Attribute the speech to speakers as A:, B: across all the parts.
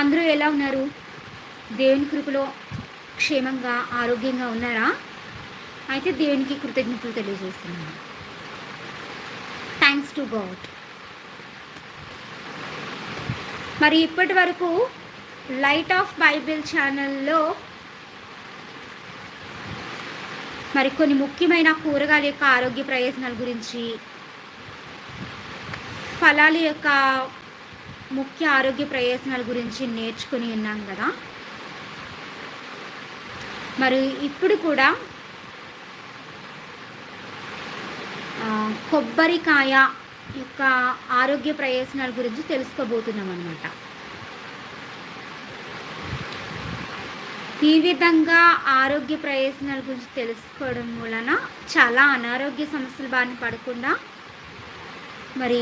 A: అందరూ ఎలా ఉన్నారు? దేవుని కృపలో క్షేమంగా ఆరోగ్యంగా ఉన్నారా? అయితే దేవునికి కృతజ్ఞతలు తెలియజేస్తున్నాను. థ్యాంక్స్ టు గాడ్ మరి ఇప్పటి వరకు లైట్ ఆఫ్ బైబిల్ ఛానల్లో మరి కొన్ని ముఖ్యమైన కూరగాయల యొక్క ఆరోగ్య ప్రయోజనాల గురించి ఫలాల యొక్క ముఖ్య ఆరోగ్య ప్రయోజనాల గురించి నేర్చుకుని ఉన్నాం కదా. మరి ఇప్పుడు కూడా కొబ్బరికాయ యొక్క ఆరోగ్య ప్రయోజనాల గురించి తెలుసుకోబోతున్నాం అన్నమాట. ఈ విధంగా ఆరోగ్య ప్రయోజనాల గురించి తెలుసుకోవడం వలన చాలా అనారోగ్య సమస్యలు బారిన పడకుండా మరి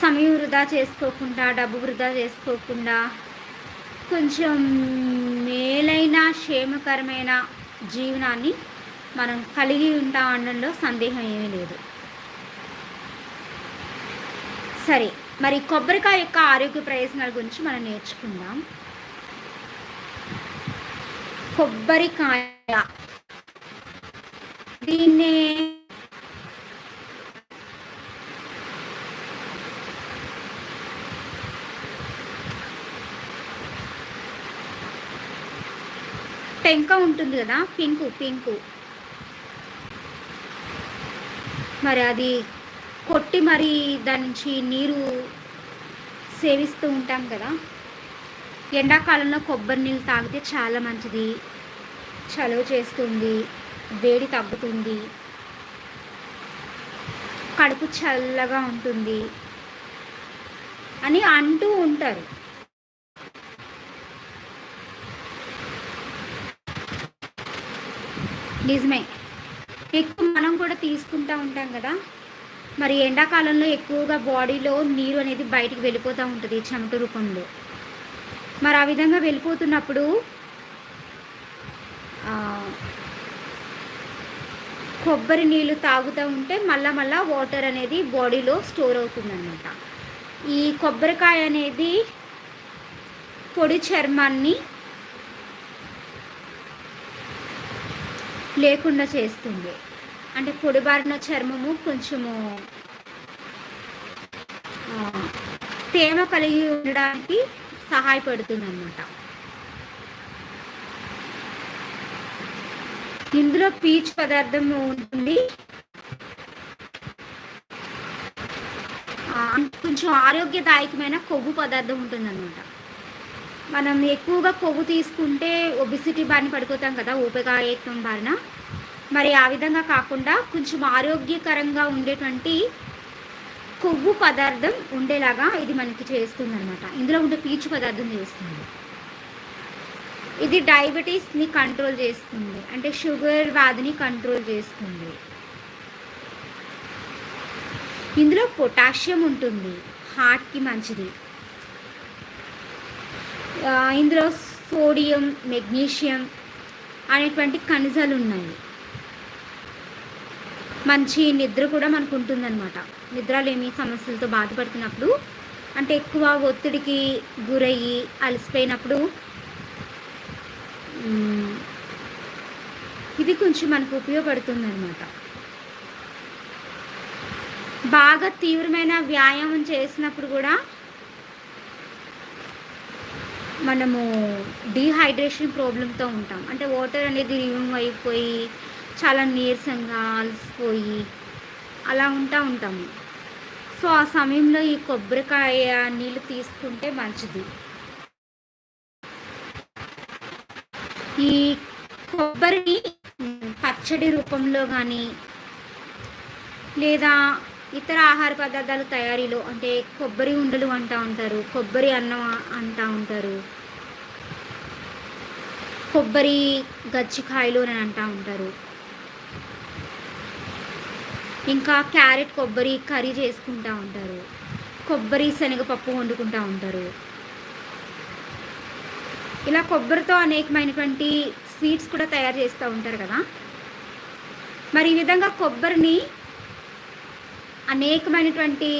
A: సమయం వృధా చేసుకోకుండా డబ్బు వృధా చేసుకోకుండా కొంచెం మేలైన క్షేమకరమైన జీవనాన్ని మనం కలిగి ఉంటాం అనడంలో సందేహం ఏమీ లేదు. సరే మరి కొబ్బరికాయ యొక్క ఆరోగ్య ప్రయోజనాల గురించి మనం నేర్చుకుందాం. కొబ్బరికాయ. దీన్నే టెంక ఉంటుంది కదా పింకు పింకు. మరి అది కొట్టి మరి దాని నుంచి నీరు సేవిస్తూ ఉంటాం కదా. ఎండాకాలంలో కొబ్బరి నీళ్ళు తాగితే చాలా మంచిది. చలువ చేస్తుంది వేడి తగ్గుతుంది. కడుపు చల్లగా ఉంటుంది అని అంటూ ఉంటారు. నిజమే. ఎక్కువ మనం కూడా తీసుకుంటూ ఉంటాం కదా. మరి ఎండాకాలంలో ఎక్కువగా బాడీలో నీరు అనేది బయటికి వెళ్ళిపోతూ ఉంటుంది చెమట రూపంలో. మరి ఆ విధంగా వెళ్ళిపోతున్నప్పుడు కొబ్బరి నీళ్ళు తాగుతూ ఉంటే మళ్ళా మళ్ళా వాటర్ అనేది బాడీలో స్టోర్ అవుతుందన్నమాట. ఈ కొబ్బరికాయ అనేది పొడి చర్మాన్ని లేకుండా చేస్తుంది. అంటే పొడిబారిన చర్మము కొంచెము తేమ కలిగి ఉండడానికి సహాయపడుతుంది అన్నమాట ఇందులో పీచు పదార్థం ఉంటుంది. కొంచెం ఆరోగ్యదాయకమైన కొవ్వు పదార్థం ఉంటుంది అన్నమాట మనం ఎక్కువగా కొవ్వు తీసుకుంటే ఒబిసిటీ బారిన పడిపోతాం కదా ఊపిరికాయత్వం బారిన. మరి ఆ విధంగా కాకుండా కొంచెం ఆరోగ్యకరంగా ఉండేటువంటి కొవ్వు పదార్థం ఉండేలాగా ఇది మనకి చేస్తుంది అనమాట ఇందులో ఉండే పీచు పదార్థం చేస్తుంది. ఇది డయాబెటీస్ని కంట్రోల్ చేస్తుంది. అంటే షుగర్ వ్యాధిని కంట్రోల్ చేస్తుంది. ఇందులో పొటాషియం ఉంటుంది. హార్ట్కి మంచిది. ఇందులో సోడియం మెగ్నీషియం అనేటువంటి ఖనిజాలు ఉన్నాయి. మంచి నిద్ర కూడా మనకు ఉంటుందన్నమాట. నిద్రలేమి సమస్యలతో బాధపడుతున్నప్పుడు అంటే ఎక్కువ ఒత్తిడికి గురయ్యి అలసిపోయినప్పుడు ఇది కొంచెం మనకు ఉపయోగపడుతుందన్నమాట. బాగా తీవ్రమైన వ్యాయామం చేసినప్పుడు కూడా మనము డీహైడ్రేషన్ ప్రాబ్లంతో ఉంటాం. అంటే వాటర్ అనేది రిమూవ్ అయిపోయి చాలా నీరసంగా అలసిపోయి అలా ఉంటా ఉంటాము. సో ఆ సమయంలో ఈ కొబ్బరికాయ నీళ్ళు తీసుకుంటే మంచిది. ఈ కొబ్బరిని పచ్చడి రూపంలో కానీ లేదా ఇతర ఆహార పదార్థాల తయారీలో అంటే కొబ్బరి ఉండలు అంటూ ఉంటారు కొబ్బరి అన్నం అంటూ ఉంటారు కొబ్బరి గజ్జికాయలు అని అంటూ ఉంటారు. ఇంకా క్యారెట్ కొబ్బరి కర్రీ చేసుకుంటూ ఉంటారు కొబ్బరి శనగపప్పు వండుకుంటూ ఉంటారు. ఇలా కొబ్బరితో అనేకమైనటువంటి స్వీట్స్ కూడా తయారు చేస్తూ ఉంటారు కదా. మరి ఈ విధంగా కొబ్బరిని అనేకమైనటువంటి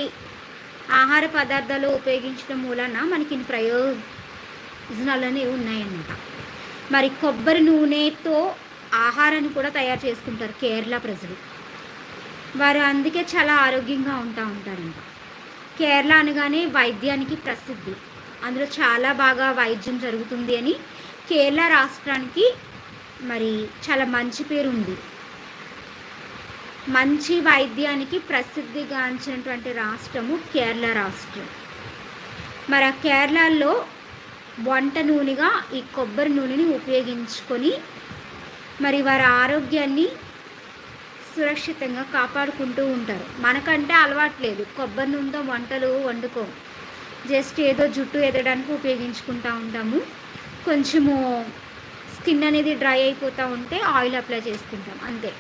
A: ఆహార పదార్థాలు ఉపయోగించడం మూలన మనకి ఇన్ని ప్రయోజనాలు అనేవి ఉన్నాయన్నమాట. మరి కొబ్బరి నూనెతో ఆహారాన్ని కూడా తయారు చేసుకుంటారు కేరళ ప్రజలు. వారు అందుకే చాలా ఆరోగ్యంగా ఉంటా ఉంటారంట. కేరళ అనగానే వైద్యానికి ప్రసిద్ధి. అందులో చాలా బాగా వైద్యం జరుగుతుంది అని కేరళ రాష్ట్రానికి మరి చాలా మంచి పేరు ఉంది మంచి వైద్యానికి ప్రసిద్ధిగాంచినటువంటి రాష్ట్రము కేరళ రాష్ట్రం. మరి ఆ కేరళలో వంట నూనెగా ఈ కొబ్బరి నూనెని ఉపయోగించుకొని మరి వారి ఆరోగ్యాన్ని సురక్షితంగా కాపాడుకుంటూ ఉంటారు. మనకంటే అలవాట్లేదు కొబ్బరి నూనెతో వంటలు వండుకోం జస్ట్ ఏదో జుట్టు ఎదడానికి ఉపయోగించుకుంటూ ఉంటాము. కొంచెము స్కిన్ అనేది డ్రై అయిపోతూ ఉంటే ఆయిల్ అప్లై చేసుకుంటాం. అంతే.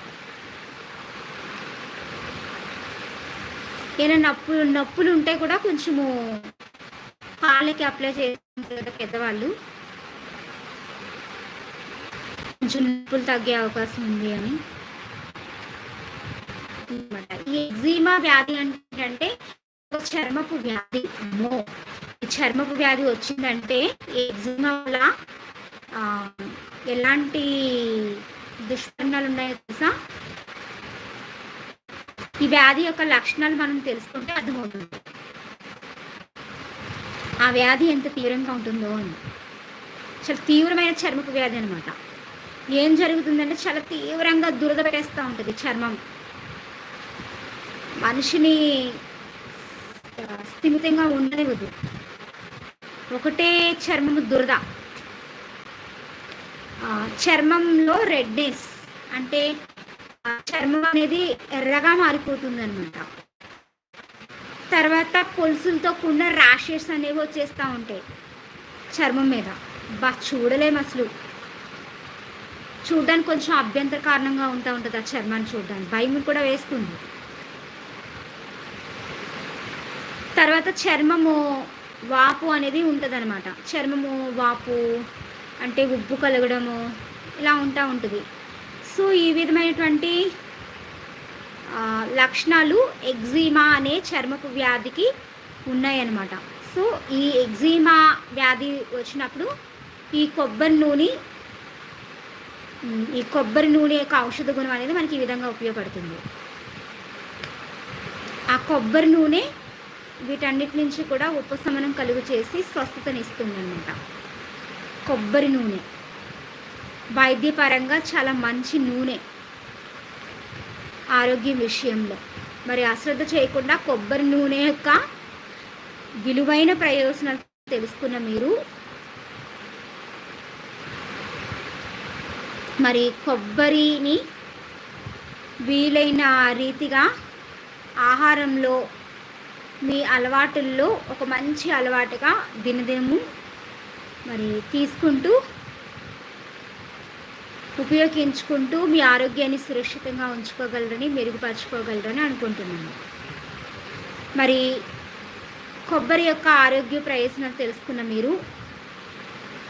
A: ఏదైనా నొప్పులు నొప్పులు ఉంటే కూడా కొంచెము పాలకి అప్లై చేస్తారు కదా పెద్దవాళ్ళు కొంచెం నొప్పులు తగ్గే అవకాశం ఉంది అని. ఈ ఎగ్జీమా వ్యాధి అంటే ఒక చర్మపు వ్యాధి. అమ్మో! చర్మపు వ్యాధి వచ్చిందంటే ఈ ఎగ్జిమా వల్ల ఎలాంటి దుష్పరిణాలు ఉన్నాయో తెలుసా? ఈ వ్యాధి యొక్క లక్షణాలు మనం తెలుసుకుంటే అర్థమవుతుంది. ఆ వ్యాధి ఎంత తీవ్రంగా ఉంటుందో అని. చాలా తీవ్రమైన చర్మపు వ్యాధి అనమాట ఏం జరుగుతుందంటే చాలా తీవ్రంగా దురద పెట్టేస్తూ ఉంటుంది చర్మం. మనిషిని స్థిమితంగా ఉండనివ్వదు. ఒకటే చర్మము దురద. చర్మంలో రెడ్నెస్ అంటే చర్మం అనేది ఎర్రగా మారిపోతుంది అనమాట తర్వాత పొలుసులతో కూడిన ర్యాషెస్ అనేవి వచ్చేస్తూ ఉంటాయి చర్మం మీద. బా చూడలేము అసలు. చూడడానికి కొంచెం అభ్యంతర కారణంగా ఉంటా ఉంటుంది ఆ చర్మాన్ని చూడడానికి. భయం కూడా వేస్తుంది. తర్వాత చర్మము వాపు అనేది ఉంటుంది చర్మము వాపు అంటే ఉబ్బు కలగడము ఇలా ఉంటా ఉంటుంది. సో ఈ విధమైనటువంటి లక్షణాలు ఎగ్జిమా అనే చర్మపు వ్యాధికి ఉన్నాయన్నమాట. సో ఈ ఎగ్జీమా వ్యాధి వచ్చినప్పుడు ఈ కొబ్బరి నూనె ఈ కొబ్బరి నూనె యొక్క ఔషధ గుణం అనేది మనకి ఈ విధంగా ఉపయోగపడుతుంది. ఆ కొబ్బరి నూనె వీటన్నిటి నుంచి కూడా ఉపశమనం కలుగు చేసి స్వస్థతనిస్తుంది అన్నమాట కొబ్బరి నూనె. వైద్యపరంగా చాలా మంచి నూనె ఆరోగ్యం విషయంలో. మరి అశ్రద్ధ చేయకుండా కొబ్బరి నూనె యొక్క విలువైన ప్రయోజనాలు తెలుసుకున్న మీరు. మరి కొబ్బరిని వీలైన రీతిగా ఆహారంలో మీ అలవాటుల్లో ఒక మంచి అలవాటుగా దినదినము మరి తీసుకుంటూ ఉపయోగించుకుంటూ మీ ఆరోగ్యాన్ని సురక్షితంగా ఉంచుకోగలరని మెరుగుపరచుకోగలరని అనుకుంటున్నాను. మరి కొబ్బరి యొక్క ఆరోగ్య ప్రయోజనాలు తెలుసుకున్న మీరు.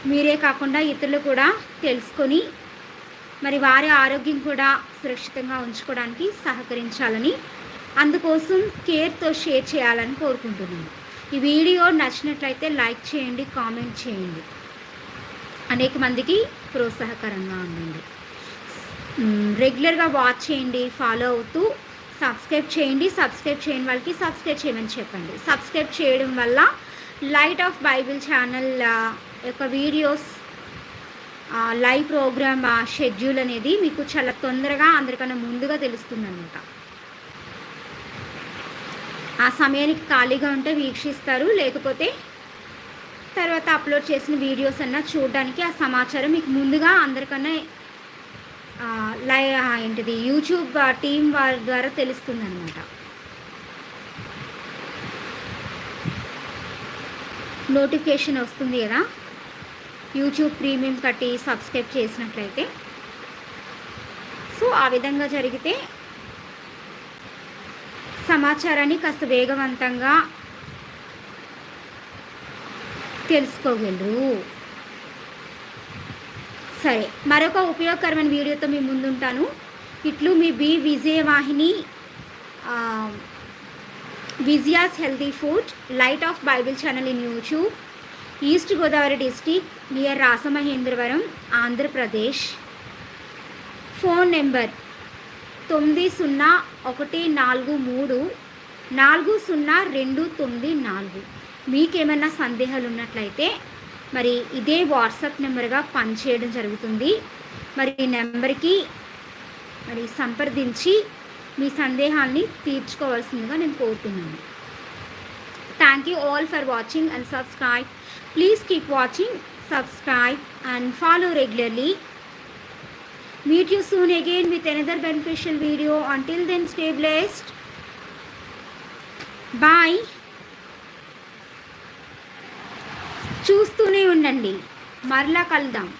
A: మీరే కాకుండా ఇతరులు కూడా తెలుసుకొని మరి వారి ఆరోగ్యం కూడా సురక్షితంగా ఉంచుకోవడానికి సహకరించాలని అందుకోసం కేర్తో షేర్ చేయాలని కోరుకుంటున్నాను. ఈ వీడియో నచ్చినట్లయితే లైక్ చేయండి కామెంట్ చేయండి. అనేక మందికి ప్రోత్సాహకరంగా ఉండండి. రెగ్యులర్గా వాచ్ చేయండి ఫాలో అవుతూ సబ్స్క్రైబ్ చేయండి సబ్స్క్రైబ్ చేయని వాళ్ళకి సబ్స్క్రైబ్ చేయమని చెప్పండి. సబ్స్క్రైబ్ చేయడం వల్ల లైట్ ఆఫ్ బైబిల్ ఛానల్ యొక్క వీడియోస్ లైవ్ ప్రోగ్రామ్ షెడ్యూల్ అనేది మీకు చాలా తొందరగా అందరికన్నా ముందుగా తెలుస్తుంది అనమాట ఆ సమయానికి ఖాళీగా ఉంటే వీక్షిస్తారు లేకపోతే తర్వాత అప్లోడ్ చేసిన వీడియోస్ అన్నా చూడడానికి ఆ సమాచారం మీకు ముందుగా అందరికన్నా లై ఏంటిది యూట్యూబ్ టీం వారి ద్వారా తెలుస్తుంది అనమాట నోటిఫికేషన్ వస్తుంది కదా? యూట్యూబ్ ప్రీమియం కట్టి సబ్స్క్రైబ్ చేసినట్లయితే. సో ఆ విధంగా జరిగితే సమాచారాన్ని కాస్త వేగవంతంగా తెలుసుకోగలరు. సరే మరొక ఉపయోగకరమైన వీడియోతో మీ ముందుంటాను. ఇట్లు మీ బి విజయవాహిని విజయాస్ విజియాస్ healthy food light of Bible channel in YouTube East Godavari district near Rajamahendravaram Andhra Pradesh. Phone number తొమ్మిది సున్నా ఒకటి నాలుగు మూడు నాలుగు సున్నా రెండు తొమ్మిది నాలుగు. మీకేమైనా సందేహాలు ఉన్నట్లయితే మరి ఇదే వాట్సాప్ నెంబర్గా పనిచేయడం జరుగుతుంది మరి ఈ నెంబర్కి మరి సంప్రదించి మీ సందేహాన్ని తీర్చుకోవాల్సిందిగా నేను కోరుతున్నాను thank you all for watching and subscribe please keep watching subscribe and follow regularly Meet you soon again with another beneficial video. Until then, stay blessed. Bye. చూస్తూనే ఉండండి. మరలా కలుద్దాం.